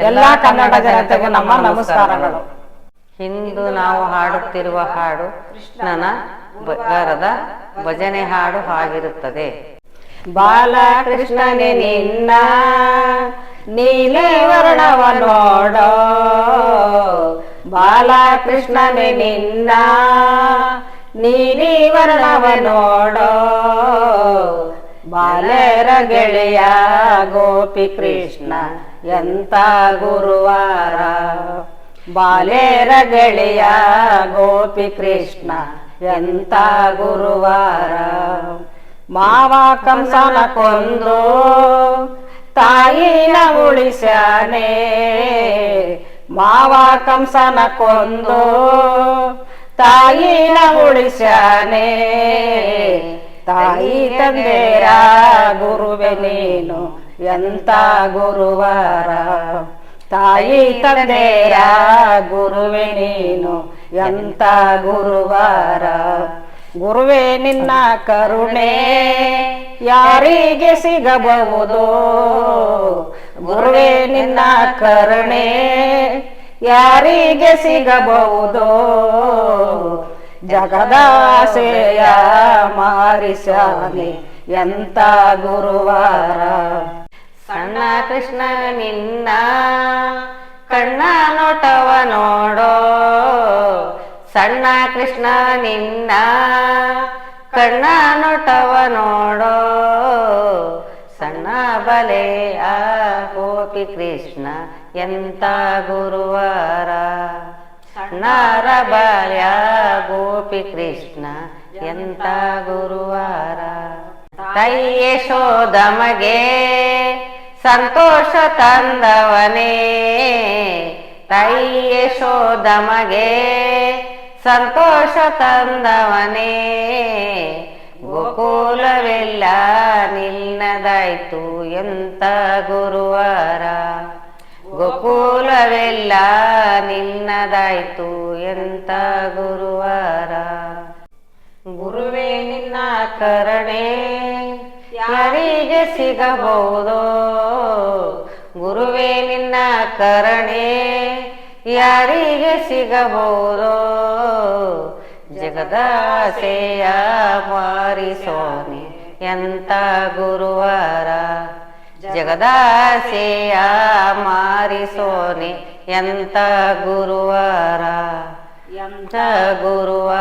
ಎಲ್ಲಾ ಕನ್ನಡ ಜನತೆಗೆ ನಮ್ಮ ನಮಸ್ಕಾರಗಳು. ಇಂದು ನಾವು ಹಾಡುತ್ತಿರುವ ಹಾಡು ಕೃಷ್ಣನ ಬರದ ಭಜನೆ ಹಾಡು ಆಗಿರುತ್ತದೆ ಬಾಲಕೃಷ್ಣನೇ ನಿನ್ನ ನೀಲಿ ವರ್ಣವ ನೋಡೋ. ಬಾಲಕೃಷ್ಣನೇ ನಿನ್ನ ನೀಲಿ ವರ್ಣವ ನೋಡೋ. ಬಾಲೆರ ಗೆಳೆಯ ಗೋಪಿ ಕೃಷ್ಣ, ಎಂತ ಗುರುವಾರ? ಬಾಲೆರ ಗೆಳೆಯ ಗೋಪಿ ಕೃಷ್ಣ, ಎಂತ ಗುರುವಾರ? ಮಾವ ಕಂಸನ ಕೊಂದು, ತಾಯಿನ ಉಳಿಸ್ಯಾನೆ. ಮಾವ ಕಂಸನ ಕೊಂದು, ತಾಯಿನ ಉಳಿಸ್ಯಾನೆ. ತಾಯಿ ತಂದೆಯ ಗುರುವೆ ನೀನು, ಎಂತ ಗುರುವಾರ? ತಾಯಿ ತಂದೆಯ ಗುರುವೆ ನೀನು, ಎಂತ ಗುರುವಾರ? ಗುರುವೇ ನಿನ್ನ ಕರುಣೆ, ಯಾರಿಗೆ ಸಿಗಬಹುದು? ಗುರುವೇ ನಿನ್ನ ಕರುಣೆ, ಯಾರಿಗೆ ಸಿಗಬಹುದು? ಜಗದಾಸೆಯ ಮಾರಿಸಾನೆ ಎಂತ ಗುರುವಾರ? ಸಣ್ಣ ಕೃಷ್ಣ ನಿನ್ನ ಕಣ್ಣ ನೋಟವ ನೋಡೋ. ಸಣ್ಣ ಕೃಷ್ಣ ನಿನ್ನ ಕಣ್ಣ ನೋಟವ ನೋಡೋ. ಸಣ್ಣ ಬಲೆಯ ಗೋಪಿ ಕೃಷ್ಣ, ಎಂತ ಗುರುವಾರ? ಸಣ್ಣ ಬಲೆಯ ಗೋಪಿ ಕೃಷ್ಣ ಎಂತ ಗುರುವಾರ? ತಾಯಿ ಯಶೋದಮಗೆ ಸಂತೋಷ ತಂದವನೇ. ತಾಯಿ ಯಶೋದಮಗೆ ಸಂತೋಷ ತಂದವನೇ. ಗೋಕುಲವೆಲ್ಲ ನಿಲ್ಲದಾಯ್ತು ಎಂತ ಗುರುವಾರ? ಗೋಕುಲವೆಲ್ಲ ನಿಲ್ಲದಾಯ್ತು ಎಂತ ಗುರುವಾರ? ಗುರುವೇ ನಿನ್ನ ಕರಣೆ, ಯಾರಿಗೆ ಸಿಗಬಹುದು? ಗುರುವೇ ನಿನ್ನ ಕರಣೆ, ಯಾರಿಗೆ ಸಿಗಬಹುದು? ಜಗದಾಸೆಯ ಮಾರಿಸೋನೆ ಎಂತ ಗುರುವಾರ? ಜಗದಾಸೆಯ ಮಾರಿಸೋನೆ ಎಂತ ಗುರುವಾರ? ಎಂತ ಗುರುವಾರ